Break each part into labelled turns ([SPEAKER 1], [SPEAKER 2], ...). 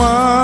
[SPEAKER 1] মা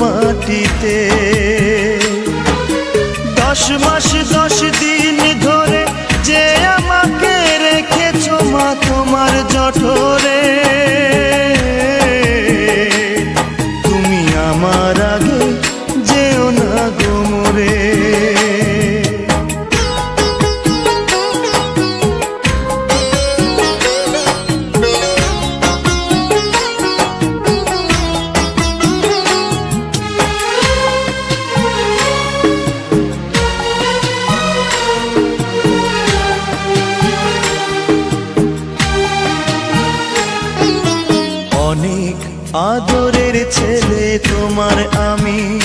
[SPEAKER 1] মাটিতে। দশ মাস দশ দিন আদরের ছেলে তোমার আমি।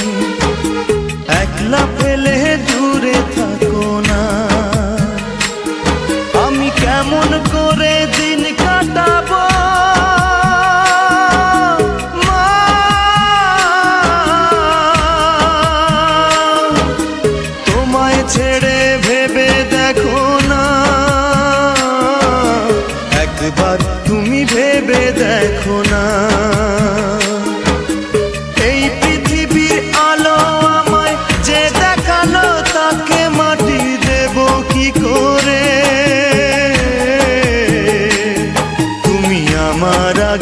[SPEAKER 1] একলা ফেলে দূরে থাকো না। আমি কেমন করে দিন কাটাবো? তোমায় ছেড়ে ভেবে দেখো না। একবার তুমি ভেবে দেখো না।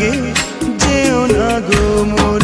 [SPEAKER 1] লাগে যেও না গো মোর